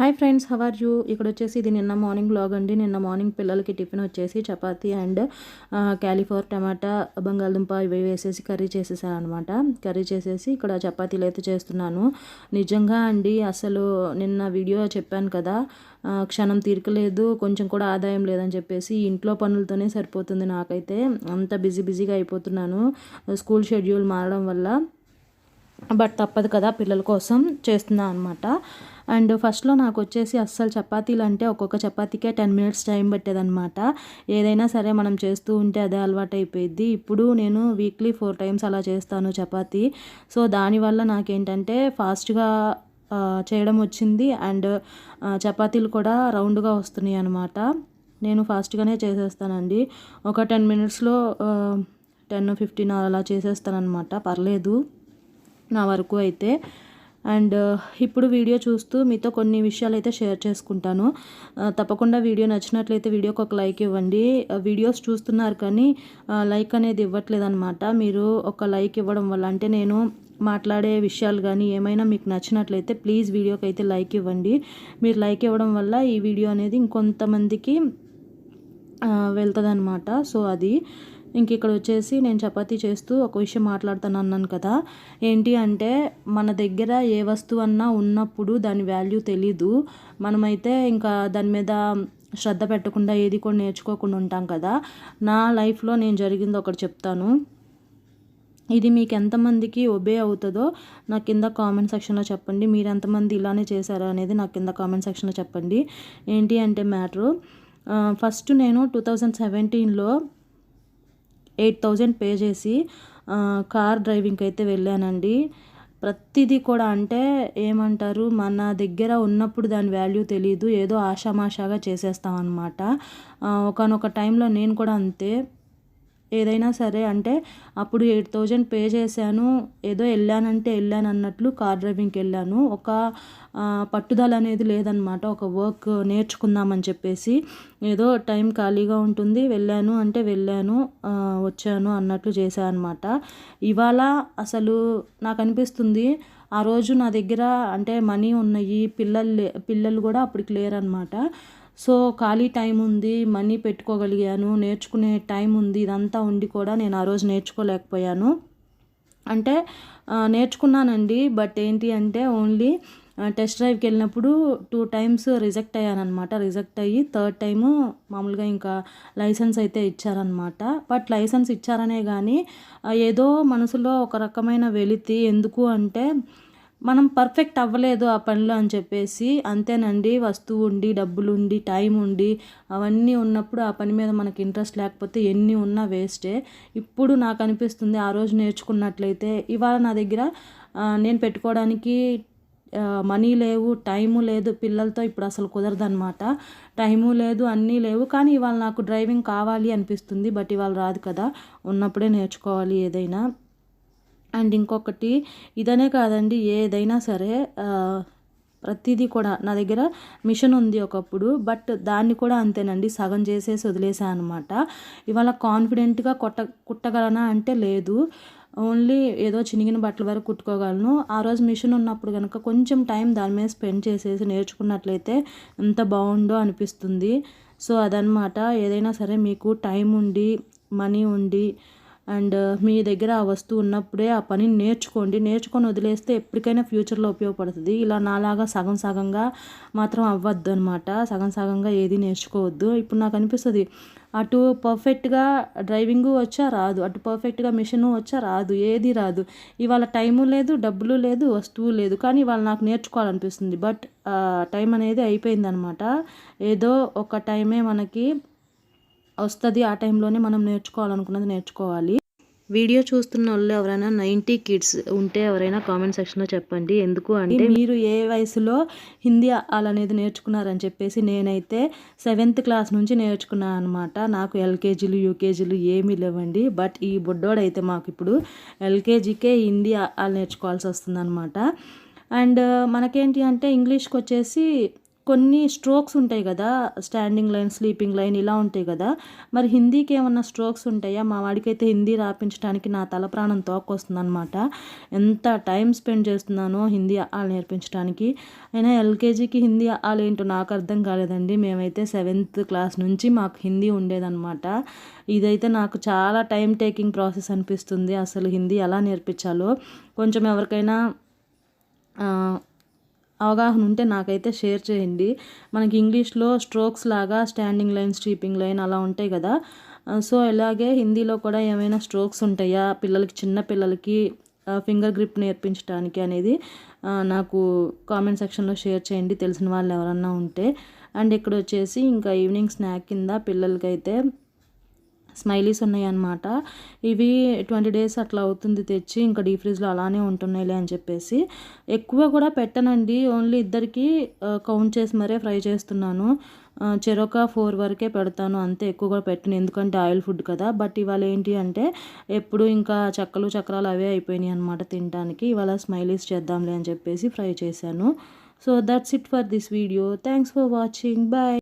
Hi friends how are you ఇక్కడ వచ్చేసి ఇది నిన్న మార్నింగ్ బ్లాగ్ అండి. నిన్న మార్నింగ్ పిల్లలకి టిఫిన్ వచ్చేసి చపాతి అండ్ క్యాలిఫోర్ టమాటా బంగాళదుంప ఇవి వేసేసి కర్రీ చేసేసాను అనమాట కర్రీ చేసేసి ఇక్కడ చపాతీలు అయితే చేస్తున్నాను. నిజంగా అండి అసలు నిన్న వీడియో చెప్పాను కదా క్షణం తీరకలేదు కొంచెం కూడా ఆదాయం లేదని చెప్పేసి ఇంట్లో పనులతోనే సరిపోతుంది నాకైతే. అంత బిజీ బిజీగా అయిపోతున్నాను. స్కూల్ షెడ్యూల్ మారడం వల్ల బట్ తప్పదు కదా పిల్లల కోసం చేస్తున్నాను అనమాట అండ్ ఫస్ట్లో నాకు వచ్చేసి అస్సలు చపాతీలు అంటే ఒక్కొక్క చపాతీకే టెన్ మినిట్స్ టైం పట్టేదనమాట ఏదైనా సరే మనం చేస్తూ ఉంటే అదే అలవాటు అయిపోయింది ఇప్పుడు నేను వీక్లీ ఫోర్ టైమ్స్ అలా చేస్తాను చపాతీ. సో దానివల్ల నాకేంటంటే ఫాస్ట్గా చేయడం వచ్చింది. అండ్ చపాతీలు కూడా రౌండ్గా వస్తున్నాయి అనమాట నేను ఫాస్ట్గానే చేసేస్తానండి. ఒక టెన్ మినిట్స్లో టెన్ ఫిఫ్టీన్ అలా చేసేస్తానమాట పర్లేదు. నా వరకు అయితే. అండ్ ఇప్పుడు వీడియో చూస్తూ మీతో కొన్ని విషయాలు అయితే షేర్ చేసుకుంటాను. తప్పకుండా వీడియో నచ్చినట్లయితే వీడియోకి ఒక లైక్ ఇవ్వండి. వీడియోస్ చూస్తున్నారు కానీ లైక్ అనేది ఇవ్వట్లేదు అనమాట మీరు ఒక లైక్ ఇవ్వడం వల్ల అంటే నేను మాట్లాడే విషయాలు కానీ ఏమైనా మీకు నచ్చినట్లయితే ప్లీజ్ వీడియోకి అయితే లైక్ ఇవ్వండి. మీరు లైక్ ఇవ్వడం వల్ల ఈ వీడియో అనేది ఇంకొంతమందికి వెళ్తుంది అనమాట సో అది. ఇంక ఇక్కడ వచ్చేసి నేను చపాతీ చేస్తూ ఒక విషయం మాట్లాడుతాను అన్నాను కదా. ఏంటి అంటే మన దగ్గర ఏ వస్తువు అన్నా ఉన్నప్పుడు దాని వాల్యూ తెలీదు. మనమైతే ఇంకా దాని మీద శ్రద్ధ పెట్టకుండా ఏది కూడా నేర్చుకోకుండా ఉంటాం కదా. నా లైఫ్లో నేను జరిగింది ఒకటి చెప్తాను. ఇది మీకు ఎంతమందికి ఒబే అవుతుందో నాకు కింద కామెంట్ సెక్షన్లో చెప్పండి. మీరు ఎంతమంది ఇలానే చేశారా అనేది నా కింద కామెంట్ సెక్షన్లో చెప్పండి. ఏంటి అంటే మ్యాటరు ఫస్ట్ నేను టూ థౌజండ్ సెవెంటీన్లో ఎయిట్ థౌజండ్ పే చేసి కార్ డ్రైవింగ్కి అయితే వెళ్ళానండి. ప్రతిదీ కూడా అంటే ఏమంటారు మన దగ్గర ఉన్నప్పుడు దాని వాల్యూ తెలియదు ఏదో ఆషామాషాగా చేసేస్తాం అనమాట ఒకనొక టైంలో నేను కూడా అంతే. ఏదైనా సరే అంటే అప్పుడు ఎయిట్ థౌజండ్ పే చేశాను ఏదో వెళ్ళానంటే వెళ్ళాను అన్నట్లు కార్ డ్రైవింగ్కి వెళ్ళాను ఒక పట్టుదల అనేది లేదనమాట ఒక వర్క్ నేర్చుకుందామని చెప్పేసి ఏదో టైం ఖాళీగా ఉంటుంది వెళ్ళాను అంటే వెళ్ళాను వచ్చాను అన్నట్లు చేశాను అనమాట ఇవాళ అసలు నాకు అనిపిస్తుంది ఆ రోజు నా దగ్గర అంటే మనీ ఉన్నాయి పిల్లలు పిల్లలు కూడా అప్పటికి లేరనమాట సో ఖాళీ టైం ఉంది మనీ పెట్టుకోగలిగాను నేర్చుకునే టైం ఉంది ఇదంతా ఉండి కూడా నేను ఆ రోజు నేర్చుకోలేకపోయాను. అంటే నేర్చుకున్నానండి బట్ ఏంటి అంటే ఓన్లీ టెస్ట్ డ్రైవ్కి వెళ్ళినప్పుడు టూ టైమ్స్ రిజెక్ట్ అయ్యానమాట రిజెక్ట్ అయ్యి థర్డ్ టైము మామూలుగా ఇంకా లైసెన్స్ అయితే ఇచ్చారనమాట బట్ లైసెన్స్ ఇచ్చారనే కానీ ఏదో మనసులో ఒక రకమైన వెలితి ఎందుకు అంటే మనం పర్ఫెక్ట్ అవ్వలేదు ఆ పనిలో అని చెప్పేసి అంతేనండి వస్తువు ఉండి డబ్బులు ఉండి టైం ఉండి అవన్నీ ఉన్నప్పుడు ఆ పని మీద మనకి ఇంట్రెస్ట్ లేకపోతే ఎన్ని ఉన్నా వేస్టే ఇప్పుడు నాకు అనిపిస్తుంది ఆ రోజు నేర్చుకున్నట్లయితే ఇవాళ నా దగ్గర నేను పెట్టుకోవడానికి మనీ లేవు టైము లేదు పిల్లలతో ఇప్పుడు అసలు కుదరదనమాట టైము లేదు అన్నీ లేవు కానీ ఇవాళ నాకు డ్రైవింగ్ కావాలి అనిపిస్తుంది బట్ ఇవాళ రాదు కదా. ఉన్నప్పుడే నేర్చుకోవాలి ఏదైనా. అండ్ ఇంకొకటి ఇదనే కాదండి ఏదైనా సరే ప్రతిదీ కూడా నా దగ్గర మిషన్ ఉంది ఒకప్పుడు బట్ దాన్ని కూడా అంతేనండి సగం చేసేసి వదిలేసాను అనమాట ఇవాళ కాన్ఫిడెంట్గా కొట్ట కుట్టగలనా అంటే లేదు. ఓన్లీ ఏదో చినిగిన బట్టల వరకు కుట్టుకోగలను. ఆ రోజు మిషన్ ఉన్నప్పుడు కనుక కొంచెం టైం దాని మీద స్పెండ్ చేసేసి నేర్చుకున్నట్లయితే ఎంత బాగుండో అనిపిస్తుంది. సో అదనమాట ఏదైనా సరే మీకు టైం ఉండి మనీ ఉండి అండ్ మీ దగ్గర ఆ వస్తువు ఉన్నప్పుడే ఆ పని నేర్చుకోండి. నేర్చుకొని వదిలేస్తే ఎప్పటికైనా ఫ్యూచర్లో ఉపయోగపడుతుంది. ఇలా నాలాగా సగం సగంగా మాత్రం అవ్వద్దు అనమాట సగం సగంగా ఏది నేర్చుకోవద్దు. ఇప్పుడు నాకు అనిపిస్తుంది అటు పర్ఫెక్ట్గా డ్రైవింగ్ వచ్చా రాదు అటు పర్ఫెక్ట్గా మిషన్ వచ్చా రాదు ఏది రాదు. ఇవాళ టైము లేదు డబ్బులు లేదు వస్తువు లేదు. కానీ ఇవాళ నాకు నేర్చుకోవాలనిపిస్తుంది. బట్ టైం అనేది అయిపోయిందనమాట ఏదో ఒక టైమే మనకి వస్తుంది. ఆ టైంలోనే మనం నేర్చుకోవాలనుకున్నది నేర్చుకోవాలి. వీడియో చూస్తున్న వాళ్ళు ఎవరైనా నైంటీ కిడ్స్ ఉంటే ఎవరైనా కామెంట్ సెక్షన్లో చెప్పండి. ఎందుకు అంటే మీరు ఏ వయసులో హిందీ అనేది నేర్చుకున్నారని చెప్పేసి నేనైతే సెవెంత్ క్లాస్ నుంచి నేర్చుకున్నాను అనమాట నాకు ఎల్కేజీలు యూకేజీలు ఏమీ లేవండి. బట్ ఈ బుడ్డోడైతే మాకు ఇప్పుడు ఎల్కేజీకే హిందీ ఆ నేర్చుకోవాల్సి వస్తుందన్నమాట. అండ్ మనకేంటి అంటే ఇంగ్లీష్కి వచ్చేసి కొన్ని స్ట్రోక్స్ ఉంటాయి కదా స్టాండింగ్ లైన్ స్లీపింగ్ లైన్ ఇలా ఉంటాయి కదా. మరి హిందీకి ఏమన్నా స్ట్రోక్స్ ఉంటాయా? మా వాడికైతే హిందీ రాపించడానికి నా తల ప్రాణం తోకొస్తుందనమాట ఎంత టైం స్పెండ్ చేస్తున్నానో హిందీ ఆలు నేర్పించడానికి అయినా ఎల్కేజీకి హిందీ ఆలు ఏంటో నాకు అర్థం కాలేదండి. మేమైతే సెవెంత్ క్లాస్ నుంచి మాకు హిందీ ఉండేదన్నమాట. ఇదైతే నాకు చాలా టైం టేకింగ్ ప్రాసెస్ అనిపిస్తుంది అసలు హిందీ ఎలా నేర్పించాలో. కొంచెం ఎవరికైనా అవగాహన ఉంటే నాకైతే షేర్ చేయండి. మనకి ఇంగ్లీష్లో స్ట్రోక్స్ లాగా స్టాండింగ్ లైన్ స్ట్రీపింగ్ లైన్ అలా ఉంటాయి కదా. సో ఇలాగే హిందీలో కూడా ఏమైనా స్ట్రోక్స్ ఉంటాయా? పిల్లలకి చిన్న పిల్లలకి ఫింగర్ గ్రిప్ నేర్పించడానికి అనేది నాకు కామెంట్ సెక్షన్లో షేర్ చేయండి. తెలిసిన వాళ్ళు ఎవరన్నా ఉంటే. అండ్ ఇక్కడ వచ్చేసి ఇంకా ఈవినింగ్ స్నాక్ కింద పిల్లలకైతే స్మైలీస్ ఉన్నాయన్నమాట. ఇవి ట్వంటీ డేస్ అట్లా అవుతుంది తెచ్చి ఇంకా డీ ఫ్రిడ్జ్లో అలానే ఉంటున్నాయిలే అని చెప్పేసి. ఎక్కువ కూడా పెట్టనండి. ఓన్లీ ఇద్దరికి కౌంట్ చేసి మరే ఫ్రై చేస్తున్నాను. చెరొక ఫోర్ వరకే పెడతాను. అంతే ఎక్కువ కూడా పెట్టను. ఎందుకంటే ఆయిల్ ఫుడ్ కదా. బట్ ఇవాళ ఏంటి అంటే ఎప్పుడు ఇంకా చక్కలు చక్రాలు అవే అయిపోయినాయి అనమాట తినడానికి ఇవాళ స్మైలీస్ చేద్దాంలే అని చెప్పేసి ఫ్రై చేశాను. So that's it for this video. Thanks for watching. Bye.